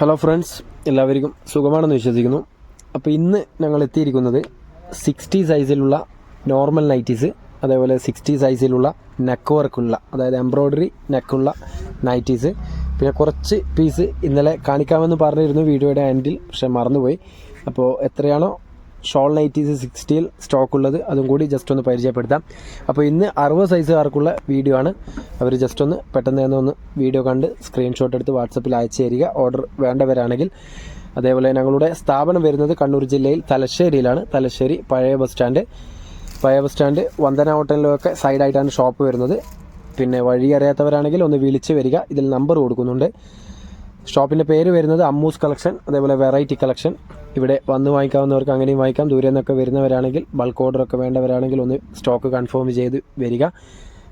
Hello friends എല്ലാവർക്കും സുഖമാണെന്ന് വിശ്വസിക്കുന്നു. അപ്പോൾ ഇന്ന് ഞങ്ങൾ എത്തിയിരിക്കുന്നത് സിക്സ്റ്റി സൈസിലുള്ള നോർമൽ നൈറ്റീസ് അതേപോലെ സിക്സ്റ്റി സൈസിലുള്ള നെക്ക് വർക്കുള്ള അതായത് എംബ്രോയ്ഡറി നെക്കുള്ള നൈറ്റീസ് പിന്നെ കുറച്ച് പീസ് ഇന്നലെ കാണിക്കാമെന്ന് പറഞ്ഞിരുന്നു വീഡിയോയുടെ എൻഡിൽ പക്ഷെ മറന്നുപോയി. അപ്പോൾ എത്രയാണോ ഷോൾ നൈറ്റീസ് സിക്സ്റ്റിയിൽ സ്റ്റോക്ക് ഉള്ളത് അതും കൂടി ജസ്റ്റ് ഒന്ന് പരിചയപ്പെടുത്താം. അപ്പോൾ ഇന്ന് അറുപത് സൈസുകാർക്കുള്ള വീഡിയോ ആണ്. അവർ ജസ്റ്റ് ഒന്ന് പെട്ടെന്ന് തന്നെ ഒന്ന് വീഡിയോ കണ്ട് സ്ക്രീൻഷോട്ട് എടുത്ത് വാട്സപ്പിൽ അയച്ചു തരിക. ഓർഡർ വേണ്ടവരാണെങ്കിൽ. അതേപോലെ ഞങ്ങളുടെ സ്ഥാപനം വരുന്നത് കണ്ണൂർ ജില്ലയിൽ തലശ്ശേരിയിലാണ്. തലശ്ശേരി പഴയ ബസ് സ്റ്റാൻഡ് പഴയ ബസ് സ്റ്റാൻഡ് വന്ദന ഹോട്ടലിലൊക്കെ സൈഡായിട്ടാണ് ഷോപ്പ് വരുന്നത്. പിന്നെ വഴി അറിയാത്തവരാണെങ്കിൽ ഒന്ന് വിളിച്ച് വരിക. ഇതിൽ നമ്പർ കൊടുക്കുന്നുണ്ട്. ഷോപ്പിന്റെ പേര് വരുന്നത് അമ്മൂസ് കളക്ഷൻ അതേപോലെ വെറൈറ്റി കളക്ഷൻ ഇവിടെ വന്ന് വാങ്ങിക്കാവുന്നവർക്ക് അങ്ങനെയും വാങ്ങിക്കാം. ദൂരെ നിന്നൊക്കെ വരുന്നവരാണെങ്കിൽ ബൾക്ക് ഓർഡറൊക്കെ വേണ്ടവരാണെങ്കിൽ ഒന്ന് സ്റ്റോക്ക് കൺഫേം ചെയ്ത് വരിക.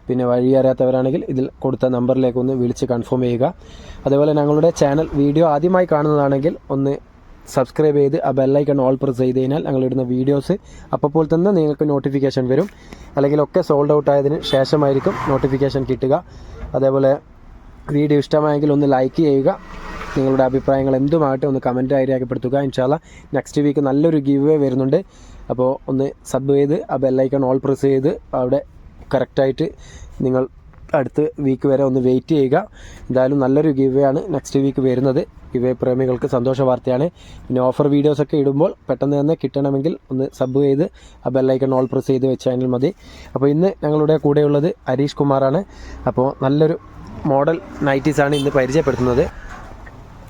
പിന്നെ വഴി അറിയാത്തവരാണെങ്കിൽ ഇതിൽ കൊടുത്ത നമ്പറിലേക്ക് ഒന്ന് വിളിച്ച് കൺഫേം ചെയ്യുക. അതേപോലെ ഞങ്ങളുടെ ചാനൽ വീഡിയോ ആദ്യമായി കാണുന്നതാണെങ്കിൽ ഒന്ന് സബ്സ്ക്രൈബ് ചെയ്ത് ആ ബെല്ലൈക്കൺ ഓൾ പ്രസ് ചെയ്ത് കഴിഞ്ഞാൽ ഞങ്ങളിടുന്ന വീഡിയോസ് അപ്പോൾ തന്നെ നിങ്ങൾക്ക് നോട്ടിഫിക്കേഷൻ വരും. അല്ലെങ്കിൽ ഒക്കെ സോൾഡ് ഔട്ട് ആയതിന് ശേഷമായിരിക്കും നോട്ടിഫിക്കേഷൻ കിട്ടുക. അതേപോലെ വീഡിയോ ഇഷ്ടമായെങ്കിൽ ഒന്ന് ലൈക്ക് ചെയ്യുക. നിങ്ങളുടെ അഭിപ്രായങ്ങൾ എന്തുമാകട്ടെ ഒന്ന് കമന്റായി രേഖപ്പെടുത്തുക. ഇൻഷാല്ല നെക്സ്റ്റ് വീക്ക് നല്ലൊരു ഗീവ് വരുന്നുണ്ട്. അപ്പോൾ ഒന്ന് സബ് ചെയ്ത് ആ ബെല്ലൈക്കൺ ഓൾ പ്രസ് ചെയ്ത് അവിടെ കറക്റ്റായിട്ട് നിങ്ങൾ അടുത്ത വീക്ക് വരെ ഒന്ന് വെയിറ്റ് ചെയ്യുക. എന്തായാലും നല്ലൊരു ഗിവ് ആണ് നെക്സ്റ്റ് വീക്ക് വരുന്നത്. ഗിവ് പ്രേമികൾക്ക് സന്തോഷ വാർത്തയാണ്. പിന്നെ ഓഫർ വീഡിയോസ് ഒക്കെ ഇടുമ്പോൾ പെട്ടെന്ന് തന്നെ കിട്ടണമെങ്കിൽ ഒന്ന് സബ് ചെയ്ത് ആ ബെല്ലൈക്കൺ ഓൾ പ്രസ് ചെയ്ത് വെച്ചാൽ മതി. അപ്പോൾ ഇന്ന് ഞങ്ങളുടെ കൂടെയുള്ളത് ഹരീഷ് കുമാറാണ്. അപ്പോൾ നല്ലൊരു മോഡൽ നൈറ്റീസാണ് ഇന്ന് പരിചയപ്പെടുത്തുന്നത്.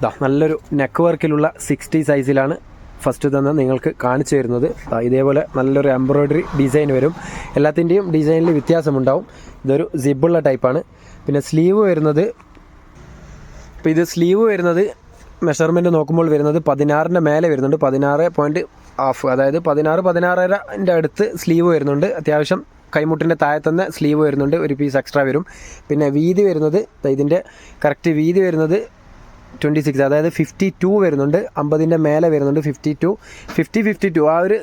ദാ നല്ലൊരു നെക്ക് വർക്കിലുള്ള സിക്സ്റ്റി സൈസിലാണ് ഫസ്റ്റ് തന്നെ നിങ്ങൾക്ക് കാണിച്ചു തരുന്നത്. ഇതേപോലെ നല്ലൊരു എംബ്രോയ്ഡറി ഡിസൈൻ വരും. എല്ലാത്തിന്റെയും ഡിസൈനിൽ വ്യത്യാസമുണ്ടാവും. ഇതൊരു സിബുള്ള ടൈപ്പാണ്. പിന്നെ സ്ലീവ് വരുന്നത് ഇപ്പോൾ ഇത് സ്ലീവ് വരുന്നത് മെഷർമെന്റ് നോക്കുമ്പോൾ വരുന്നത് പതിനാറിന്റെ മേലെ വരുന്നുണ്ട്. പതിനാറ് പോയിന്റ് ഹാഫ് അതായത് പതിനാറ് പതിനാറരന്റെ അടുത്ത് സ്ലീവ് വരുന്നുണ്ട്. അത്യാവശ്യം കൈമുട്ടിന്റെ താഴെ തന്നെ സ്ലീവ് വരുന്നുണ്ട്. ഒരു പീസ് എക്സ്ട്രാ വരും. പിന്നെ വീതി വരുന്നത് ഇതിന്റെ കറക്റ്റ് വീതി വരുന്നത് ട്വന്റി സിക്സ് അതായത് ഫിഫ്റ്റി ടു വരുന്നുണ്ട്. അമ്പതിന്റെ മേലെ വരുന്നുണ്ട് fifty two fifty fifty two ആ ഒരു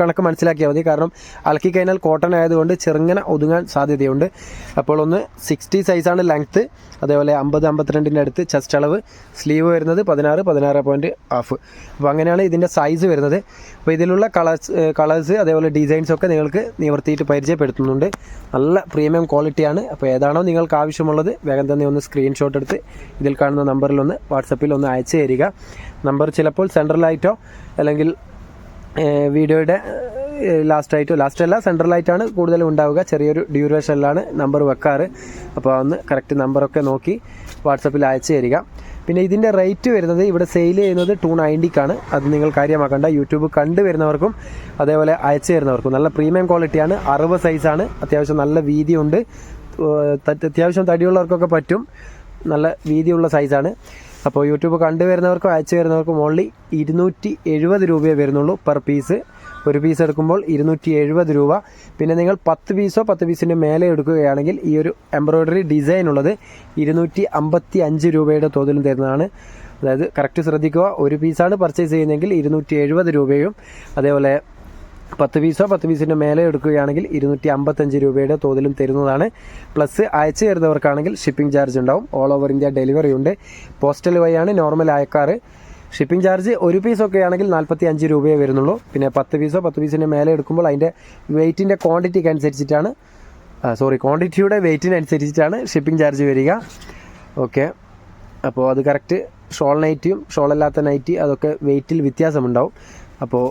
കണക്ക് മനസ്സിലാക്കിയാൽ മതി. കാരണം അലക്കി കഴിഞ്ഞാൽ കോട്ടൺ ആയതുകൊണ്ട് ചെറുങ്ങനെ ഒതുങ്ങാൻ സാധ്യതയുണ്ട്. അപ്പോൾ ഒന്ന് സിക്സ്റ്റി സൈസാണ് ലെങ്ത്ത് അതേപോലെ അമ്പത് അമ്പത്തിരണ്ടിന്റെ അടുത്ത് ചെസ്റ്റ് അളവ്. സ്ലീവ് വരുന്നത് പതിനാറ് പതിനാറ് പോയിന്റ് ഹാഫ് അപ്പോൾ അങ്ങനെയാണ് ഇതിന്റെ സൈസ് വരുന്നത്. അപ്പോൾ ഇതിലുള്ള കളേഴ്സ് കളേഴ്സ് അതേപോലെ ഡിസൈൻസ് ഒക്കെ നിങ്ങൾക്ക് നിവർത്തിയിട്ട് പരിചയപ്പെടുത്തുന്നുണ്ട്. നല്ല പ്രീമിയം ക്വാളിറ്റിയാണ് അപ്പോൾ ഏതാണോ നിങ്ങൾക്ക് ആവശ്യമുള്ളത് വേഗം തന്നെ ഒന്ന് സ്ക്രീൻഷോട്ട് എടുത്ത് ഇതിൽ കാണുന്ന നമ്പറിൽ ഒന്ന് വാട്സപ്പിൽ ഒന്ന് അയച്ചു തരിക. നമ്പർ ചിലപ്പോൾ സെൻട്രലായിട്ടോ അല്ലെങ്കിൽ വീഡിയോയുടെ ലാസ്റ്റ് ആയിട്ടോ ലാസ്റ്റ് അല്ല സെൻട്രലായിട്ടാണ് കൂടുതലും ഉണ്ടാവുക. ചെറിയൊരു ഡ്യൂറേഷനിലാണ് നമ്പർ വെക്കാറ്. അപ്പോൾ ഒന്ന് കറക്റ്റ് നമ്പറൊക്കെ നോക്കി വാട്സപ്പിൽ അയച്ചു തരിക. പിന്നെ ഇതിന്റെ റേറ്റ് വരുന്നത് ഇവിടെ സെയിൽ ചെയ്യുന്നത് ടു നയന്റിക്കാണ്. അത് നിങ്ങൾ കാര്യമാക്കണ്ട. യൂട്യൂബ് കണ്ടു വരുന്നവർക്കും അതേപോലെ അയച്ചു തരുന്നവർക്കും. നല്ല പ്രീമിയം ക്വാളിറ്റിയാണ്. അറുപത് സൈസാണ്. അത്യാവശ്യം നല്ല വീതിയുണ്ട്. അത്യാവശ്യം തടിയുള്ളവർക്കൊക്കെ പറ്റും. നല്ല വീതിയുള്ള സൈസാണ്. അപ്പോൾ യൂട്യൂബ് കണ്ടു വരുന്നവർക്കും അയച്ചു വരുന്നവർക്കും ഓൺലി ഇരുന്നൂറ്റി എഴുപത് രൂപയേ വരുന്നുള്ളൂ പെർ പീസ് ഒരു പീസ് എടുക്കുമ്പോൾ ഇരുന്നൂറ്റി എഴുപത് രൂപ. പിന്നെ നിങ്ങൾ പത്ത് പീസോ പത്ത് പീസിന്റെ മേലെ എടുക്കുകയാണെങ്കിൽ ഈ ഒരു എംബ്രോയ്ഡറി ഡിസൈൻ ഉള്ളത് ഇരുന്നൂറ്റി അമ്പത്തി അഞ്ച് രൂപയുടെ തോതിലും തരുന്നതാണ്. അതായത് കറക്റ്റ് ശ്രദ്ധിക്കുക. ഒരു പീസാണ് പർച്ചേസ് ചെയ്യുന്നതെങ്കിൽ ഇരുന്നൂറ്റി എഴുപത് രൂപയും അതേപോലെ പത്ത് പീസോ പത്ത് പീസിന്റെ മേലെ എടുക്കുകയാണെങ്കിൽ ഇരുന്നൂറ്റി അമ്പത്തഞ്ച് രൂപയുടെ തോതിലും തരുന്നതാണ്. പ്ലസ് അയച്ചു തരുന്നവർക്കാണെങ്കിൽ ഷിപ്പിംഗ് ചാർജ് ഉണ്ടാവും. ഓൾ ഓവർ ഇന്ത്യ ഡെലിവറി ഉണ്ട്. പോസ്റ്റൽ വഴിയാണ് നോർമൽ അയക്കാറ് ഷിപ്പിംഗ് ചാർജ് ഒരു പീസൊക്കെ ആണെങ്കിൽ നാൽപ്പത്തി അഞ്ച് രൂപയേ വരുന്നുള്ളൂ. പിന്നെ പത്ത് പീസോ പത്ത് പീസിന്റെ മേലെ എടുക്കുമ്പോൾ അതിന്റെ വെയിറ്റിന്റെ ക്വാണ്ടിറ്റിക്ക് അനുസരിച്ചിട്ടാണ് സോറി ക്വാണ്ടിറ്റിയുടെ വെയിറ്റിനനുസരിച്ചിട്ടാണ് ഷിപ്പിംഗ് ചാർജ് വരിക. ഓക്കെ അപ്പോൾ അത് കറക്റ്റ് ഷോൾ നൈറ്റിയും ഷോൾ അല്ലാത്ത നൈറ്റി അതൊക്കെ വെയിറ്റിൽ വ്യത്യാസമുണ്ടാവും. അപ്പോൾ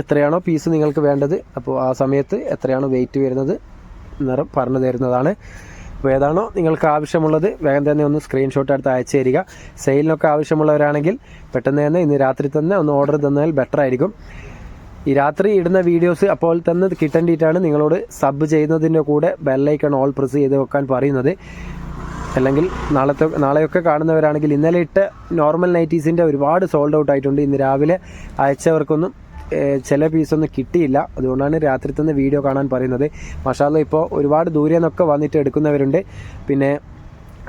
എത്രയാണോ പീസ് നിങ്ങൾക്ക് വേണ്ടത്. അപ്പോൾ ആ സമയത്ത് എത്രയാണോ വെയിറ്റ് വരുന്നത് നിറം പറഞ്ഞു തരുന്നതാണ്. അപ്പോൾ ഏതാണോ നിങ്ങൾക്ക് ആവശ്യമുള്ളത് വേഗം തന്നെ ഒന്ന് സ്ക്രീൻഷോട്ട് എടുത്ത് അയച്ചു തരിക. സെയിലിനൊക്കെ ആവശ്യമുള്ളവരാണെങ്കിൽ പെട്ടെന്ന് തന്നെ ഇന്ന് രാത്രി തന്നെ ഒന്ന് ഓർഡർ തന്നാൽ ബെറ്റർ ആയിരിക്കും. ഈ രാത്രി ഇടുന്ന വീഡിയോസ് അപ്പോൾ തന്നെ കിട്ടേണ്ടിയിട്ടാണ് നിങ്ങളോട് സബ് ചെയ്യുന്നതിന്റെ കൂടെ ബെല്ലൈക്കൺ ഓൾ പ്രസ് ചെയ്ത് വെക്കാൻ പറയുന്നത്. അല്ലെങ്കിൽ നാളത്തെ നാളെയൊക്കെ കാണുന്നവരാണെങ്കിൽ ഇന്നലെ ഇട്ട നോർമൽ നൈറ്റീസിന്റെ ഒരുപാട് സോൾഡ് ഔട്ട് ആയിട്ടുണ്ട്. ഇന്ന് രാവിലെ അയച്ചവർക്കൊന്നും ചില പീസൊന്നും കിട്ടിയില്ല. അതുകൊണ്ടാണ് രാത്രി തന്നെ വീഡിയോ കാണാൻ പറയുന്നത്. മഷാല ഇപ്പോൾ ഒരുപാട് ദൂരെ നിന്നൊക്കെ വന്നിട്ട് എടുക്കുന്നവരുണ്ട്. പിന്നെ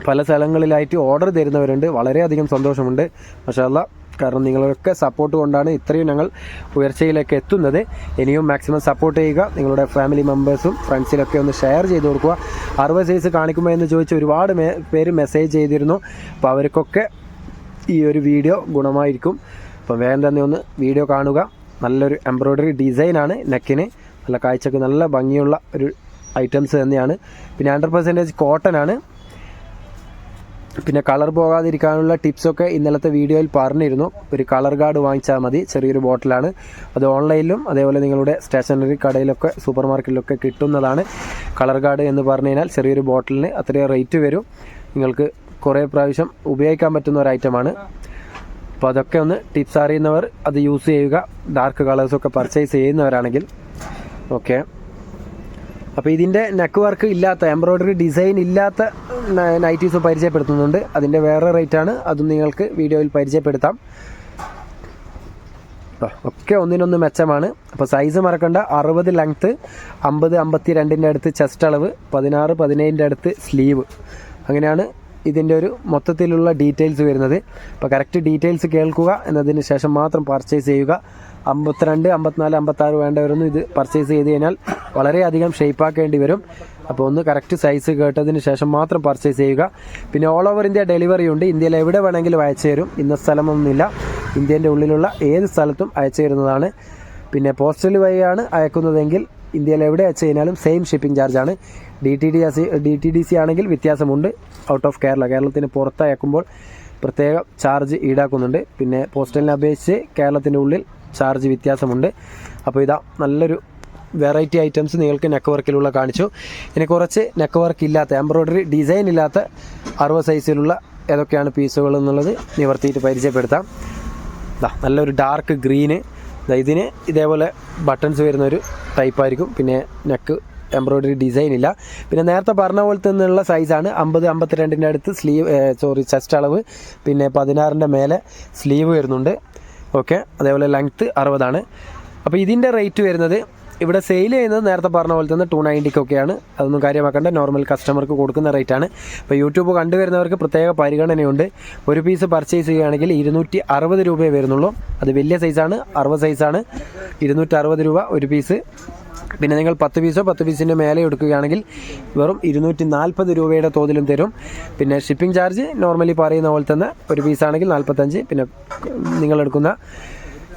പല സ്ഥലങ്ങളിലായിട്ട് ഓർഡർ തരുന്നവരുണ്ട്. വളരെയധികം സന്തോഷമുണ്ട്. മഷാല്ല കാരണം നിങ്ങളൊക്കെ സപ്പോർട്ട് കൊണ്ടാണ് ഇത്രയും ഞങ്ങൾ ഉയർച്ചയിലേക്ക് എത്തുന്നത്. ഇനിയും മാക്സിമം സപ്പോർട്ട് ചെയ്യുക. നിങ്ങളുടെ ഫാമിലി മെമ്പേഴ്സും ഫ്രണ്ട്സിലൊക്കെ ഒന്ന് ഷെയർ ചെയ്ത് കൊടുക്കുക. അറുപത് സൈസ് കാണിക്കുമോ എന്ന് ചോദിച്ച് ഒരുപാട് പേര് മെസ്സേജ് ചെയ്തിരുന്നു. അപ്പോൾ അവർക്കൊക്കെ ഈ ഒരു വീഡിയോ ഗുണമായിരിക്കും. അപ്പം വേഗം തന്നെ ഒന്ന് വീഡിയോ കാണുക. നല്ലൊരു എംബ്രോയ്ഡറി ഡിസൈനാണ് നെക്കിന് നല്ല കാഴ്ചക്ക് നല്ല ഭംഗിയുള്ള ഒരു ഐറ്റംസ് തന്നെയാണ്. പിന്നെ ഹൺഡ്രഡ് പെർസെന്റേജ് കോട്ടൺ ആണ്. പിന്നെ കളർ പോകാതിരിക്കാനുള്ള ടിപ്സൊക്കെ ഇന്നലത്തെ വീഡിയോയിൽ പറഞ്ഞിരുന്നു. ഒരു കളർ ഗാർഡ് വാങ്ങിച്ചാൽ മതി. ചെറിയൊരു ബോട്ടിലാണ് അത് ഓൺലൈനിലും അതേപോലെ നിങ്ങളുടെ സ്റ്റേഷനറി കടയിലൊക്കെ സൂപ്പർ മാർക്കറ്റിലൊക്കെ കിട്ടുന്നതാണ്. കളർ ഗാർഡ് എന്ന് പറഞ്ഞു കഴിഞ്ഞാൽ ചെറിയൊരു ബോട്ടിലിന് അത്രയും റേറ്റ് വരും. നിങ്ങൾക്ക് കുറേ പ്രാവശ്യം ഉപയോഗിക്കാൻ പറ്റുന്ന ഒരു ഐറ്റമാണ് അപ്പോൾ അതൊക്കെ ഒന്ന് ടിപ്സ് അറിയുന്നവർ അത് യൂസ് ചെയ്യുക. ഡാർക്ക് കളേഴ്സൊക്കെ പർച്ചേസ് ചെയ്യുന്നവരാണെങ്കിൽ. ഓക്കെ അപ്പോൾ ഇതിന്റെ നെക്ക് വർക്ക് ഇല്ലാത്ത എംബ്രോയ്ഡറി ഡിസൈൻ ഇല്ലാത്ത നൈറ്റീസ് പരിചയപ്പെടുത്തുന്നുണ്ട്. അതിന്റെ വേറെ റേറ്റ് ആണ്. അതും നിങ്ങൾക്ക് വീഡിയോയിൽ പരിചയപ്പെടുത്താം. ഒക്കെ ഒന്നിനൊന്ന് മെച്ചമാണ്. അപ്പോൾ സൈസ് മറക്കണ്ട. അറുപത് ലെങ്ത്ത് അമ്പത് അമ്പത്തി രണ്ടിന്റെ അടുത്ത് ചെസ്റ്റ് അളവ് പതിനാറ് പതിനേഴിന്റെ അടുത്ത് സ്ലീവ് അങ്ങനെയാണ് ഇതിന്റെ ഒരു മൊത്തത്തിലുള്ള ഡീറ്റെയിൽസ് വരുന്നത്. അപ്പോൾ കറക്റ്റ് ഡീറ്റെയിൽസ് കേൾക്കുക എന്നതിന് ശേഷം മാത്രം പർച്ചേസ് ചെയ്യുക. അമ്പത്തിരണ്ട് അമ്പത്തിനാല് അമ്പത്താറ് വേണ്ടവരൊന്നും ഇത് പർച്ചേസ് ചെയ്ത് കഴിഞ്ഞാൽ വളരെയധികം ഷേപ്പാക്കേണ്ടി വരും. അപ്പോൾ ഒന്ന് കറക്റ്റ് സൈസ് കേട്ടതിന് ശേഷം മാത്രം പർച്ചേസ് ചെയ്യുക. പിന്നെ ഓൾ ഓവർ ഇന്ത്യ ഡെലിവറി ഉണ്ട്. ഇന്ത്യയിൽ എവിടെ വേണമെങ്കിലും അയച്ചു തരും. ഇന്ന സ്ഥലമൊന്നുമില്ല ഇന്ത്യന്റെ ഉള്ളിലുള്ള ഏത് സ്ഥലത്തും അയച്ചു തരുന്നതാണ്. പിന്നെ പോസ്റ്റൽ വഴിയാണ് അയക്കുന്നതെങ്കിൽ ഇന്ത്യയിൽ എവിടെ വെച്ച് കഴിഞ്ഞാലും same shipping ചാർജാണ് D T D S D T D C ആണെങ്കിൽ വ്യത്യാസമുണ്ട്. ഔട്ട് ഓഫ് കേരള കേരളത്തിന് പുറത്തയക്കുമ്പോൾ പ്രത്യേക ചാർജ് ഈടാക്കുന്നുണ്ട്. പിന്നെ പോസ്റ്റലിനെ അപേക്ഷിച്ച് കേരളത്തിന്റെ ഉള്ളിൽ ചാർജ് വ്യത്യാസമുണ്ട്. അപ്പോൾ ഇതാ നല്ലൊരു വെറൈറ്റി ഐറ്റംസ് നിങ്ങൾക്ക് നെക്ക് വർക്കിലുള്ള കാണിച്ചു. ഇനി കുറച്ച് നെക്ക് വർക്ക് ഇല്ലാത്ത എംബ്രോയ്ഡറി ഡിസൈൻ ഇല്ലാത്ത അറുപത് സൈസിലുള്ള ഏതൊക്കെയാണ് പീസുകൾ എന്നുള്ളത് നിവർത്തിയിട്ട് പരിചയപ്പെടുത്താം. നല്ലൊരു ഡാർക്ക് ഗ്രീന് ഇതിന് ഇതേപോലെ ബട്ടൺസ് ടൈപ്പ് ആയിരിക്കും. പിന്നെ നെക്ക് എംബ്രോയ്ഡറി ഡിസൈൻ ഇല്ല. പിന്നെ നേരത്തെ പറഞ്ഞ പോലത്തെ നിന്നുള്ള സൈസാണ് അമ്പത് അമ്പത്തിരണ്ടിന്റെ അടുത്ത് സ്ലീവ് സോറി ചെസ്റ്റ് അളവ്. പിന്നെ പതിനാറിന്റെ മേലെ സ്ലീവ് വരുന്നുണ്ട്. ഓക്കെ അതേപോലെ ലെങ്ത്ത് അറുപതാണ്. അപ്പോൾ ഇതിന്റെ റേറ്റ് വരുന്നത് ഇവിടെ സെയിൽ ചെയ്യുന്നത് നേരത്തെ പറഞ്ഞ പോലെ തന്നെ ടു നയന്റിക്കൊക്കെയാണ് അതൊന്നും കാര്യമാക്കേണ്ട. നോർമൽ കസ്റ്റമർക്ക് കൊടുക്കുന്ന റേറ്റാണ് ഇപ്പോൾ യൂട്യൂബ് കണ്ടുവരുന്നവർക്ക് പ്രത്യേക പരിഗണനയുണ്ട്. ഒരു പീസ് പർച്ചേസ് ചെയ്യുകയാണെങ്കിൽ ഇരുന്നൂറ്റി അറുപത് രൂപയെ വരുന്നുള്ളൂ. അത് വലിയ സൈസാണ് അറുപത് സൈസാണ് ഇരുന്നൂറ്ററുപത് രൂപ ഒരു പീസ് പിന്നെ നിങ്ങൾ പത്ത് പീസോ പത്ത് പീസിന്റെ മേലെ എടുക്കുകയാണെങ്കിൽ വെറും ഇരുന്നൂറ്റി നാൽപ്പത് രൂപയുടെ തോതിലും തരും. പിന്നെ ഷിപ്പിംഗ് ചാർജ് നോർമലി പറയുന്ന പോലെ തന്നെ ഒരു പീസാണെങ്കിൽ നാൽപ്പത്തഞ്ച് പിന്നെ നിങ്ങളെടുക്കുന്ന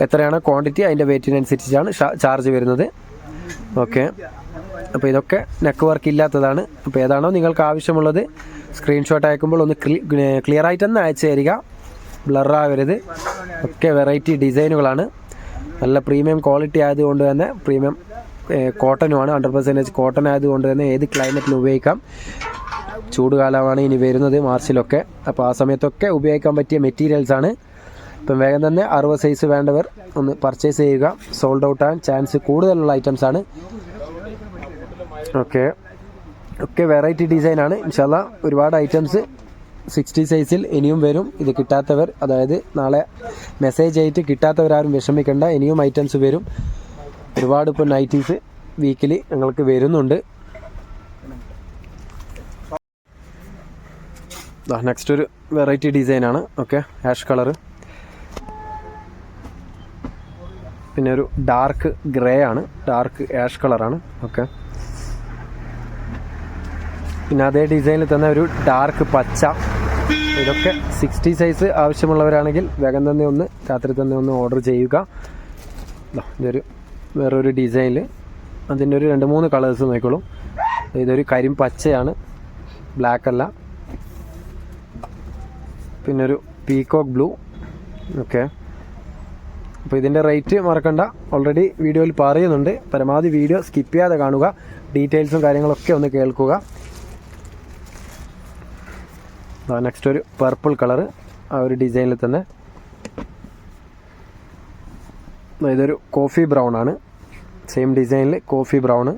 എത്രയാണ്? ക്വാണ്ടിറ്റി അതിന്റെ വെയിറ്റിനനുസരിച്ചാണ് ചാർജ് വരുന്നത്. ഓക്കെ. അപ്പോൾ ഇതൊക്കെ നെക്ക് വർക്ക് ഇല്ലാത്തതാണ്. അപ്പോൾ ഏതാണോ നിങ്ങൾക്ക് ആവശ്യമുള്ളത് സ്ക്രീൻഷോട്ട് അയക്കുമ്പോൾ ഒന്ന് ക്ലിയർ ആയിട്ട് തന്നെ അയച്ചു തരിക. ബ്ലറാവരുത് ഒക്കെ വെറൈറ്റി ഡിസൈനുകളാണ് നല്ല പ്രീമിയം ക്വാളിറ്റി ആയതുകൊണ്ട് തന്നെ പ്രീമിയം കോട്ടനുമാണ് ഹൺഡ്രഡ് പെർസെന്റേജ് കോട്ടൺ ആയതുകൊണ്ട് തന്നെ ഏത് ക്ലൈമറ്റിലും ഉപയോഗിക്കാം. ചൂടുകാലമാണ് ഇനി വരുന്നത് മാർച്ചിലൊക്കെ. അപ്പോൾ ആ സമയത്തൊക്കെ ഉപയോഗിക്കാൻ പറ്റിയ മെറ്റീരിയൽസ് ഇപ്പം വേഗം തന്നെ അറുപത് സൈസ് വേണ്ടവർ ഒന്ന് പർച്ചേസ് ചെയ്യുക. സോൾഡ് ഔട്ട് ആകാൻ ചാൻസ് കൂടുതലുള്ള ഐറ്റംസ് ആണ്. ഓക്കെ ഒക്കെ വെറൈറ്റി ഡിസൈനാണ് ഇൻഷാല്ല ഒരുപാട് ഐറ്റംസ് സിക്സ്റ്റി സൈസിൽ ഇനിയും വരും. ഇത് കിട്ടാത്തവർ അതായത് നാളെ മെസ്സേജ് ആയിട്ട് കിട്ടാത്തവരാരും വിഷമിക്കേണ്ട. ഇനിയും ഐറ്റംസ് വരും. ഒരുപാട് ഇപ്പോൾ നൈറ്റീസ് വീക്കിലി ഞങ്ങൾക്ക് വരുന്നുണ്ട്. നെക്സ്റ്റ് ഒരു വെറൈറ്റി ഡിസൈനാണ് ഓക്കെ ആഷ് കളറ് പിന്നെ ഒരു ഡാർക്ക് ഗ്രേ ആണ്. ഡാർക്ക് ആഷ് കളറാണ് ഓക്കെ പിന്നെ അതേ ഡിസൈനിൽ തന്നെ ഒരു ഡാർക്ക് പച്ച. ഇതൊക്കെ സിക്സ്റ്റി സൈസ് ആവശ്യമുള്ളവരാണെങ്കിൽ വേഗം തന്നെ ഒന്ന് രാത്രി തന്നെ ഒന്ന് ഓർഡർ ചെയ്യുക. ഇതൊരു വേറൊരു ഡിസൈനിൽ അതിന്റെ ഒരു രണ്ട് മൂന്ന് കളേഴ്സ് നോക്കിക്കോളും. ഇതൊരു കരിം പച്ചയാണ്. ബ്ലാക്ക് അല്ല. പിന്നൊരു പീകോക്ക് ബ്ലൂ ഓക്കെ അപ്പോൾ ഇതിന്റെ റേറ്റ് മറക്കണ്ട. ഓൾറെഡി വീഡിയോയിൽ പറയുന്നുണ്ട് പരമാവധി വീഡിയോ സ്കിപ്പ് ചെയ്യാതെ കാണുക. ഡീറ്റെയിൽസും കാര്യങ്ങളൊക്കെ ഒന്ന് കേൾക്കുക. നെക്സ്റ്റ് ഒരു പർപ്പിൾ കളർ ആ ഒരു ഡിസൈനിൽ തന്നെ. ഇതൊരു കോഫി ബ്രൗൺ ആണ്. സെയിം ഡിസൈനിൽ കോഫി ബ്രൗൺ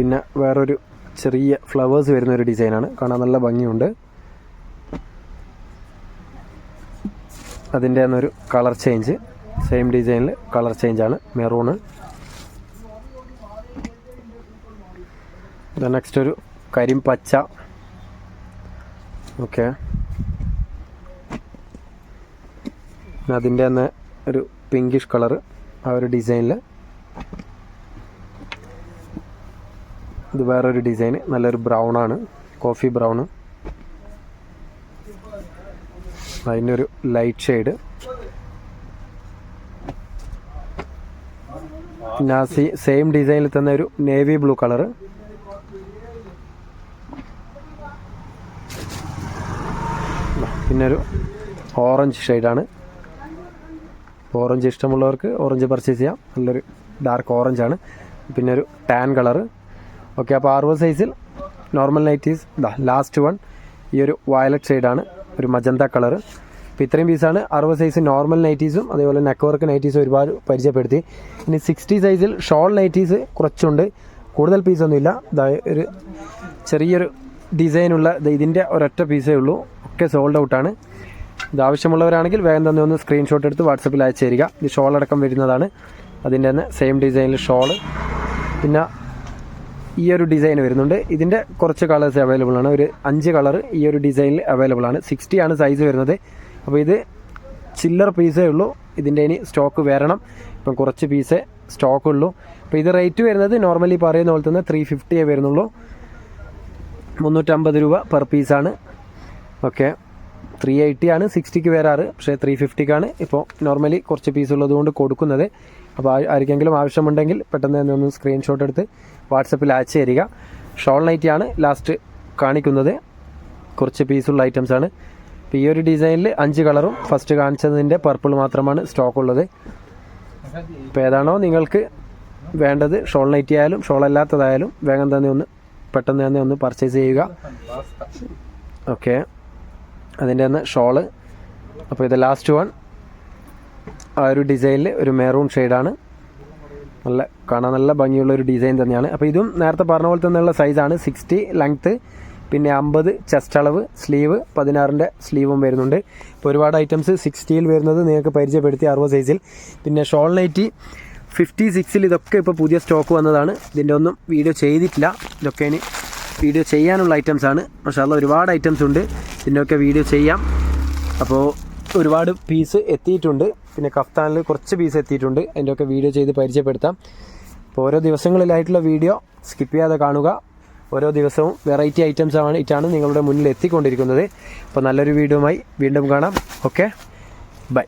പിന്നെ വേറൊരു ചെറിയ ഫ്ലവേഴ്സ് വരുന്ന ഒരു ഡിസൈനാണ് കാണാൻ നല്ല ഭംഗിയുണ്ട്. അതിന്റെ ഒരു കളർ ചേഞ്ച്. സെയിം ഡിസൈനിൽ കളർ ചേഞ്ചാണ് മെറൂണ്. നെക്സ്റ്റ് ഒരു കരിം പച്ച. ഓക്കെ. അതിന്റെ തന്നെ ഒരു പിങ്കിഷ് കളർ ആ ഒരു ഡിസൈനിൽ ഇത് വേറൊരു ഡിസൈൻ നല്ലൊരു ബ്രൗൺ ആണ് കോഫി ബ്രൗൺ അതിനൊരു ലൈറ്റ് ഷെയ്ഡ് പിന്നെ സെയിം ഡിസൈനിൽ തന്നെ ഒരു നേവി ബ്ലൂ കളറ് പിന്നെ ഒരു ഓറഞ്ച് ഷെയ്ഡാണ് ഓറഞ്ച് ഇഷ്ടമുള്ളവർക്ക് ഓറഞ്ച് പർച്ചേസ് ചെയ്യാം. നല്ലൊരു ഡാർക്ക് ഓറഞ്ച് ആണ്. പിന്നെ ഒരു ടാൻ കളറ് ഓക്കെ അപ്പോൾ അറുപത് സൈസിൽ നോർമൽ നൈറ്റീസ് ലാസ്റ്റ് വൺ ഈ ഒരു വയലറ്റ് ഷെയ്ഡാണ് ഒരു മജന്ത കളർ അപ്പോൾ ഇത്രയും പീസാണ് അറുപത് സൈസ് നോർമൽ നൈറ്റീസും അതേപോലെ നെക്ക് നൈറ്റീസും ഒരുപാട് പരിചയപ്പെടുത്തി. ഇനി സിക്സ്റ്റി സൈസിൽ ഷോൾ നൈറ്റീസ് കുറച്ചുണ്ട്. കൂടുതൽ പീസൊന്നുമില്ല ഒരു ചെറിയൊരു ഡിസൈനുള്ള ഇതിന്റെ ഒരൊറ്റ പീസേ ഉള്ളൂ. ഒക്കെ സോൾഡ് ഔട്ടാണ് ഇത് ആവശ്യമുള്ളവരാണെങ്കിൽ വേഗം തന്നെ ഒന്ന് സ്ക്രീൻഷോട്ട് എടുത്ത് വാട്സപ്പിൽ അയച്ചു തരിക. ഇത് ഷോൾ അടക്കം വരുന്നതാണ്. അതിന്റെ തന്നെ സെയിം ഡിസൈനിൽ ഷോൾ പിന്നെ ഈ ഒരു ഡിസൈൻ വരുന്നുണ്ട്. ഇതിന്റെ കുറച്ച് കളേഴ്സ് അവൈലബിൾ ആണ്. ഒരു അഞ്ച് കളർ ഈ ഒരു ഡിസൈനിൽ അവൈലബിൾ ആണ്. സിക്സ്റ്റി ആണ് സൈസ് വരുന്നത്. അപ്പോൾ ഇത് ചില്ലർ പീസേ ഉള്ളൂ. ഇതിന്റെ ഇനി സ്റ്റോക്ക് വരണം. ഇപ്പം കുറച്ച് പീസേ സ്റ്റോക്ക് ഉള്ളൂ. അപ്പോൾ ഇത് റേറ്റ് വരുന്നത് നോർമലി പറയുന്ന പോലെ തന്നെ ത്രീ ഫിഫ്റ്റിയേ വരുന്നുള്ളൂ. മുന്നൂറ്റമ്പത് രൂപ പെർ പീസാണ് ഓക്കെ ത്രീ എയ്റ്റി ആണ്. സിക്സ്റ്റിക്ക് വരാറ്. പക്ഷേ ത്രീ ഫിഫ്റ്റിക്കാണ് ഇപ്പോൾ നോർമലി കുറച്ച് പീസ് ഉള്ളതുകൊണ്ട് കൊടുക്കുന്നത്. അപ്പോൾ ആർക്കെങ്കിലും ആവശ്യമുണ്ടെങ്കിൽ പെട്ടെന്ന് തന്നെ ഒന്ന് സ്ക്രീൻഷോട്ട് എടുത്ത് വാട്സപ്പിൽ അയച്ചു തരിക. ഷോൾ നൈറ്റിയാണ് ലാസ്റ്റ് കാണിക്കുന്നത്. കുറച്ച് പീസുള്ള ഐറ്റംസ് ആണ്. ഈ ഒരു ഡിസൈനിൽ അഞ്ച് കളറും ഫസ്റ്റ് കാണിച്ചതിന്റെ പർപ്പിൾ മാത്രമാണ് സ്റ്റോക്ക് ഉള്ളത്. ഇപ്പോൾ ഏതാണോ നിങ്ങൾക്ക് വേണ്ടത് ഷോൾ നൈറ്റി ആയാലും ഷോൾ അല്ലാത്തതായാലും വേഗം തന്നെ ഒന്ന് പെട്ടെന്ന് തന്നെ ഒന്ന് പർച്ചേസ് ചെയ്യുക. ഓക്കെ അതിന്റെ തന്നെ ഷോൾ. അപ്പോൾ ഇത് ലാസ്റ്റ് വൺ ആ ഒരു ഡിസൈനിൽ ഒരു മെറൂൺ ഷെയ്ഡാണ് നല്ല കാണാൻ നല്ല ഭംഗിയുള്ള ഒരു ഡിസൈൻ തന്നെയാണ്. അപ്പോൾ ഇതും നേരത്തെ പറഞ്ഞ പോലെ തന്നെയുള്ള സൈസാണ് സിക്സ്റ്റി ലെങ്ത്ത് പിന്നെ അമ്പത് ചെസ്റ്റ് അളവ് സ്ലീവ് പതിനാറിന്റെ സ്ലീവും വരുന്നുണ്ട്. ഇപ്പോൾ ഒരുപാട് ഐറ്റംസ് സിക്സ്റ്റിയിൽ വരുന്നത് നിങ്ങൾക്ക് പരിചയപ്പെടുത്തി അറുപത് സൈസിൽ പിന്നെ ഷോൾ നൈറ്റി ഫിഫ്റ്റി സിക്സിൽ ഇതൊക്കെ ഇപ്പോൾ പുതിയ സ്റ്റോക്ക് വന്നതാണ്. ഇതിന്റെ ഒന്നും വീഡിയോ ചെയ്തിട്ടില്ല. ഇതൊക്കെ ഇനി വീഡിയോ ചെയ്യാനുള്ള ഐറ്റംസ് ആണ്. പക്ഷേ ഒരുപാട് ഐറ്റംസ് ഉണ്ട്. ഇതിന്റെയൊക്കെ വീഡിയോ ചെയ്യാം. അപ്പോൾ ഒരുപാട് പീസ് എത്തിയിട്ടുണ്ട്. പിന്നെ കഫ്താനിൽ കുറച്ച് പീസ് എത്തിയിട്ടുണ്ട്. അതിന്റെയൊക്കെ വീഡിയോ ചെയ്ത് പരിചയപ്പെടുത്താം. അപ്പോൾ ഓരോ ദിവസങ്ങളിലായിട്ടുള്ള വീഡിയോ സ്കിപ്പ് ചെയ്യാതെ കാണുക. ഓരോ ദിവസവും വെറൈറ്റി ഐറ്റംസ് ആണ് ഇറ്റാണ് നിങ്ങളുടെ മുന്നിൽ എത്തിക്കൊണ്ടിരിക്കുന്നത്. അപ്പോൾ നല്ലൊരു വീഡിയോയുമായി വീണ്ടും കാണാം. Okay bye